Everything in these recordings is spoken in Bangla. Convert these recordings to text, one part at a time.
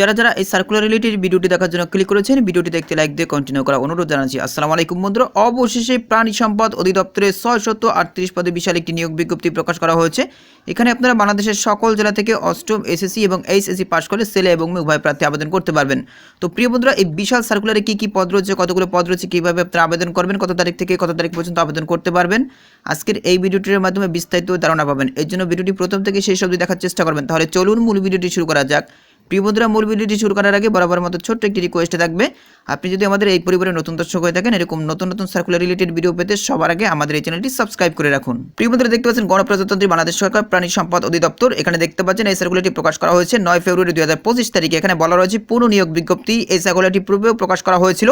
যারা যারা এই সার্কুলার রিলেটেড ভিডিওটি দেখার জন্য ক্লিক করেছেন ভিডিওটি দেখতে লাইক দিয়ে কন্টিনিউ করা অনুরোধ জানাচ্ছি। আসসালামু আলাইকুম বন্ধুরা, অবশেষে প্রাণী সম্পদ অধিদপ্তরে ছয় শত আটত্রিশ পদে বিশাল একটি নিয়োগ বিজ্ঞপ্তি প্রকাশ করা হয়েছে। এখানে আপনারা বাংলাদেশের সকল জেলা থেকে অষ্টম এসএসসি এবং এইচএসসি পাশ করে সেলে এবং উভয় প্রার্থী আবেদন করতে পারবেন। তো প্রিয় বন্ধুরা, এই বিশাল সার্কুলারে কী কী পদ রয়েছে, কতগুলো পদ রয়েছে, কীভাবে আপনারা আবেদন করবেন, কত তারিখ থেকে কত তারিখ পর্যন্ত আবেদন করতে পারবেন, আজকের এই ভিডিওটির মাধ্যমে বিস্তারিত ধারণা পাবেন। এর জন্য ভিডিওটি প্রথম থেকে শেষ অবধি দেখার চেষ্টা করবেন। তাহলে চলুন মূল ভিডিওটি শুরু করা যাক। প্রিয় বন্ধুরা, মূল ভিডিওটি শুরু করার আগে বরাবর মতো ছোট্ট একটি রিকোয়েস্ট থাকবে। আপনি যদি আমাদের এই পরিবারে নতুন দর্শক হয়ে থাকেন, এরকম নতুন নতুন সার্কুলার রিলেটেড ভিডিও পেতে সবার আগে আমাদের এই চ্যানেলটি সাবস্ক্রাইব করে রাখুন। প্রিয় বন্ধুরা, দেখতে পাচ্ছেন গণপ্রজাতন্ত্রী বাংলাদেশ সরকার প্রাণী সম্পদ অধিদপ্তর। এখানে দেখতে পাচ্ছেন এই সার্কুলারটি প্রকাশ করা হয়েছে নয় ফেব্রুয়ারি দুই হাজার পঁচিশ তারিখে। এখানে বলা রয়েছে পুনঃ নিয়োগ বিজ্ঞপ্তি। এই সার্কুলারটি পূর্বেও প্রকাশ করা হয়েছিল,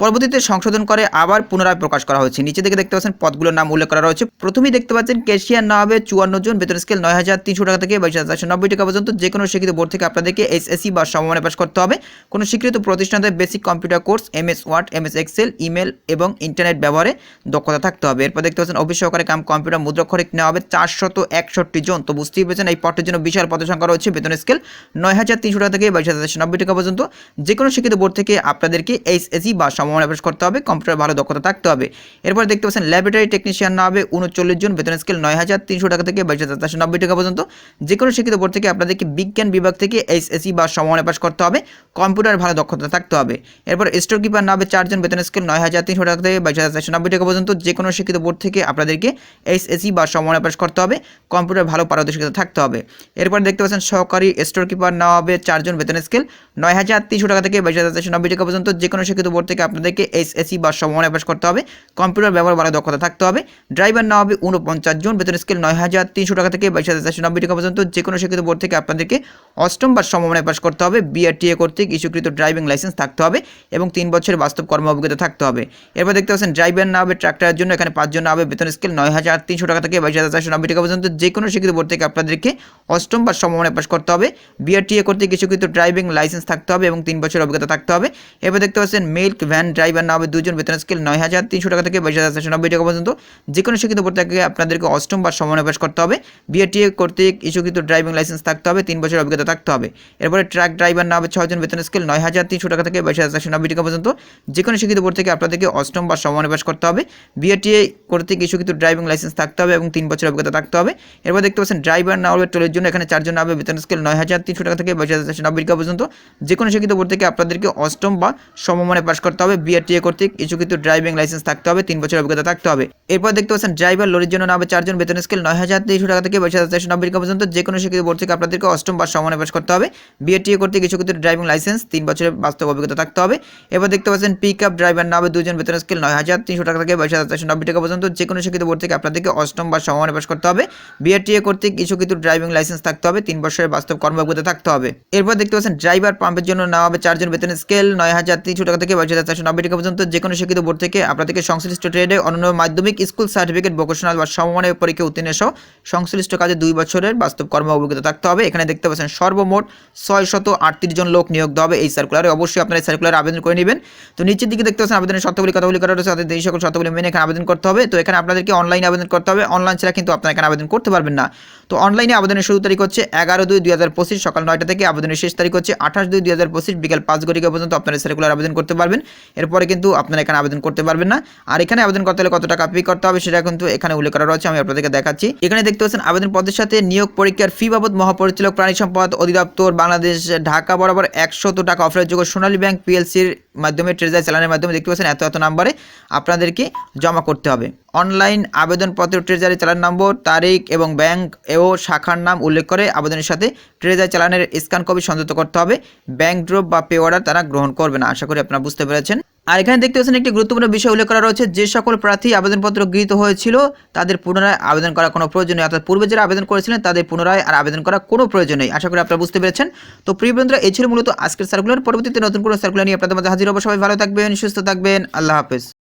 পরবর্তীতে সংশোধন করে আবার পুনরায় প্রকাশ করা হয়েছে। নিচে থেকে দেখতে পাচ্ছেন পদগুলোর নাম উল্লেখ করা রয়েছে। প্রথমেই দেখতে পাচ্ছেন কেশিয়ার না হবে চুয়ান্ন জন বেতন স্কেল নয় হাজার তিনশো টাকা থেকে বাইশ হাজার নব্বই টাকা পর্যন্ত। যে কোনো শিক্ষিত বোর্ড থেকে আপনাদেরকে এসএসসি বা সমমানে পাশ করতে হবে। কোনো স্বীকৃত প্রতিষ্ঠানে basic computer course M S Word M S Excel email এবং ইন্টারনেট ব্যবহারে দক্ষতা থাকতে হবে। এরপর দেখতে পাচ্ছেন অফিস সহকারে কাম কম্পিউটার মুদ্রাক্ষরিক নেওয়া হবে চারশত একষট্টি জন। তো বুঝতেই পেরেছেন, এই পটের জন্য বিশাল পদের সংখ্যা রয়েছে, বেতন স্কেল নয় হাজার তিনশো টাকা থেকে বাইশ হাজার নব্বই টাকা পর্যন্ত। যে কোনো শিক্ষিত বোর্ড থেকে আপনাদেরকে এইচএসি বা সমমানে পাশ করতে হবে কম্পিউটার ভালো দক্ষতা থাকতে হবে। এরপর দেখতে পাচ্ছেন ল্যাবরেটরি টেকনিশিয়ান না হবে উনচল্লিশ জন, বেতন স্কেল নয় হাজার তিনশো টাকা থেকে বাইশ হাজার চারশো নব্বই টাকা পর্যন্ত। যে কোনো শিক্ষিত বোর্ড থেকে আপনাদেরকে বিজ্ঞান বিভাগ থেকে এইচএসি বা সমমানে পাশ করতে হবে, কম্পিউটার ভালো দক্ষতা থাকতে হবে। এরপর স্টোর কিপার না হবে চারজন, বেতন স্কেল নয় হাজার তিনশো টাকা থেকে বাইশ হাজার চারশো নব্বই টাকা পর্যন্ত যে কোনো শিক্ষিত বোর্ড থেকে আপনাদেরকে এইচএসি বা সমমানে পাশ করতে হবে, কম্পিউটার ভালো পারদর্শিতা থাকতে হবে। এরপর দেখতে পাচ্ছেন সহকারী স্টোর কিপার নেওয়া হবে চারজন, বেতন স্কেল নয় হাজার তিনশো টাকা থেকে বাইশ হাজার চারশো নব্বই টাকা পর্যন্ত যে কোনো শিক্ষিত বোর্ড থেকে আপনাদেরকে এইচএসি বা সমমানে পাশ করতে হবে, কম্পিউটার ব্যবহার ভালো দক্ষতা থাকতে হবে। ড্রাইভার নেওয়া হবে উনপঞ্চাশ জন, বেতন স্কেল নয় হাজার তিনশো টাকা থেকে বাইশ হাজার চারশো নব্বই টাকা পর্যন্ত যে কোনো শিক্ষিত বোর্ড থেকে আপনাদেরকে অষ্টম বা সমমানে পাশ করতে হবে বিআরটিএ কর্তৃক ইস্যুকৃত ড্রাইভিং লাইসেন্স থাকতে হবে এবং তিন বছরের বাস্তব কর্ম অভিজ্ঞতা থাকতে হবে। এরপর দেখতে পাচ্ছেন ড্রাইভার না হবে ট্রাক্টরের জন্য, এখানে পাঁচজন না হবে, বেতন স্কেল নয় হাজার তিনশো টাকা থেকে বাইশ হাজার চারশো নব্বই টাকা পর্যন্ত যে কোনো শিক্ষিত বোর্ড থেকে আপনাদেরকে অষ্টম বা সমমানে পাশ করতে হবে। বিআরটিএ কর্তৃক ইস্যুকৃত ড্রাইভিং লাইসেন্স থাকতে হবে এবং তিন বছরের অভিজ্ঞতা থাকতে হবে। এরপর দেখতে পাচ্ছেন মিল্ক ভ্যান ড্রাইভার না হবে, দুজন, বেতন স্কেল নয় হাজার তিনশো টাকা থেকে বাইশ হাজার চারশো নব্বই টাকা পর্যন্ত যে কোনো শিক্ষিত বোর্ড থেকে আপনাদেরকে অষ্টম বা সমমানে পাশ করতে হবে। বিআরটিএ কর্তৃক ইস্যুকৃত ড্রাইভিং লাইসেন্স থাকতে হবে, তিন বছরের অভিজ্ঞতা থাকতে হবে। এরপরে ট্রাক ড্রাইভার না হবে ছয়জন বেতন স্কেল নয় হাজার তিনশো টাকা থেকে বাইশ হাজার নব্বই টাকা পর্যন্ত। যে কোনো শিক্ষিত বোর্ড থেকে আপনাদেরকে অষ্টম বা সমমানে পাশ করতে হবে। বিআরটিএ কর্তৃক ইস্যুকৃত ড্রাইভিং লাইসেন্স থাকতে হবে এবং তিন বছর অভিজ্ঞতা থাকতে হবে। এরপর দেখতে পাচ্ছেন, ড্রাইভার না হবে টোলের জন্য এখানে চারজন হবে বেতন স্কেল নয় হাজার তিনশো টাকা থেকে বাইশ হাজার নব্বই টাকা পর্যন্ত। যে কোনো শিক্ষিত বোর্ড থেকে আপনাদেরকে অষ্টম বা সমমানে পাশ করতে হবে। বিআরটিএ কর্তৃক ইস্যুকৃত ড্রাইভিং লাইসেন্স থাকতে হবে, তিন বছরের অভিজ্ঞতা থাকতে হবে। এরপর দেখতে পাচ্ছেন, ড্রাইভার লরির জন্য না হবে চারজন বেতন স্কেল নয় হাজার তিনশো টাকা থেকে বাইশ হাজার চারশো নব্বই টাকা পর্যন্ত। যে কোনো শিক্ষিত বোর্ড থেকে আপনাদেরকে অষ্টম বা সমমানে পাশ করতে হবে। বিআরটিএ কিছু ইস্যুকৃত ড্রাইভিং লাইসেন্স তিন বছরের বাস্তব অভিজ্ঞতা থাকতে হবে। এবার দেখতে পাচ্ছেন পিক আপ ড্রাইভার নামে দুজন বেতন স্কেল নয় হাজার তিনশো টাকা থেকে বাইশ হাজার চারশো নব্বই টাকা পর্যন্ত যে কোনো শিক্ষিত বোর্ড থেকে আপনাদেরকে অষ্টম বা সমমানে পাশ করতে হবে। বিআরটিএ কিছু ইস্যুকৃত ড্রাইভিং লাইসেন্স থাকতে হবে, তিন বছরের বাস্তব কর্মযোগ্যতা থাকতে হবে। এরপর দেখতে পাচ্ছেন ড্রাইভার পাম্পের জন্য নেওয়া হবে চারজন বেতন স্কেল নয় হাজার তিনশো টাকা থেকে বাইশ হাজার চারশো নব্বই টাকা পর্যন্ত যে কোনো শিক্ষিত বোর্ড থেকে আপনাদেরকে সংশ্লিষ্ট ট্রেডে অন্যান্য মাধ্যমিক স্কুল সার্টিফিকেট ভোকেশনাল বা সমমানের পরীক্ষা উত্তীর্ণ সহ সংশ্লিষ্ট কাজে দুই বছরের বাস্তব কর্ম অভিজ্ঞতা থাকতে হবে। এখানে দেখতে পাচ্ছেন, সর্বমোট ছয় শত আটত্রিশ জন লোক নিয়োগ দেওয়া হবে এই সার্কুলারে অবশ্যই আপনারা এই সার্কুলারে আবেদন করে নেবেন। তো নিচের দিকে দেখতে পাচ্ছেন আবেদনের শর্তাবলী কথাগুলি করা রয়েছে। তাদের এই সকল শর্তাবলী মেনে এখানে আবেদন করতে হবে। তো এখানে আপনাদেরকে অনলাইনে আবেদন করতে হবে। অনলাইন ছাড়া কিন্তু আপনারা এখানে আবেদন করতে পারবেন না। তো অনলাইনে আবেদনের শুরু তারিখ হচ্ছে এগারো দুই দুই হাজার পঁচিশ, সকাল নয়টা থেকে আবেদনের শেষ তারিখ হচ্ছে আঠাশ দুই দুই হাজার পঁচিশ, বিকাল পাঁচ ঘটিকা পর্যন্ত আপনারা সার্কুলার আবেদন করতে পারবেন। এরপরে কিন্তু আপনারা এখানে আবেদন করতে পারবেন না। আর এখানে আবেদন করতে হলে কত টাকা পে করতে হবে সেটা কিন্তু এখানে উল্লেখ করা রয়েছে। আমি আপনাদেরকে দেখাচ্ছি। এখানে দেখতে পাচ্ছেন আবেদন পদের সাথে নিয়োগ পরীক্ষার ফি বাবদ মহাপরিচালক, প্রাণী সম্পদ অধিদপ্তর বাংলাদেশ, ঢাকা বরাবর একশত টাকা অফারের যোগ্য সোনালী ব্যাংক পিএলসির মাধ্যমে ট্রেজার চালানের মাধ্যমে দেখতে পাচ্ছেন এত এত নাম্বারে আপনাদেরকে জমা করতে হবে। অনলাইন আবেদনপত্র ট্রেজারি চালান নম্বর তারিখ এবং ব্যাংক ও শাখার নাম উল্লেখ করে আবেদনের সাথে ট্রেজারি চালানের স্ক্যান কপি সংযুক্ত করতে হবে। ব্যাংক ড্রপ বা পে অর্ডার তারা গ্রহণ করবে না, আশা করি আপনারা বুঝতে পেরেছেন। আর এখানে দেখতে পাচ্ছেন একটি গুরুত্বপূর্ণ বিষয় উল্লেখ করা রয়েছে, যে সকল প্রার্থী আবেদনপত্র গৃহীত হয়েছিল, তাদের পুনরায় আবেদন করা কোনো প্রয়োজন নেই। অর্থাৎ পূর্বে যারা আবেদন করেছিলেন, তাদের পুনরায় আর আবেদন করা কোনো প্রয়োজন নেই। আশা করি আপনারা বুঝতে পেরেছেন। তো প্রিয় বন্ধুরা, এই ছিল মূলত আজকের সার্কুলার পরবর্তীতে নতুন কোনো সার্কুলার নিয়ে আপনাদের মাঝে হাজির হব। সবাই ভালো থাকবেন, সুস্থ থাকবেন। আল্লাহ হাফেজ।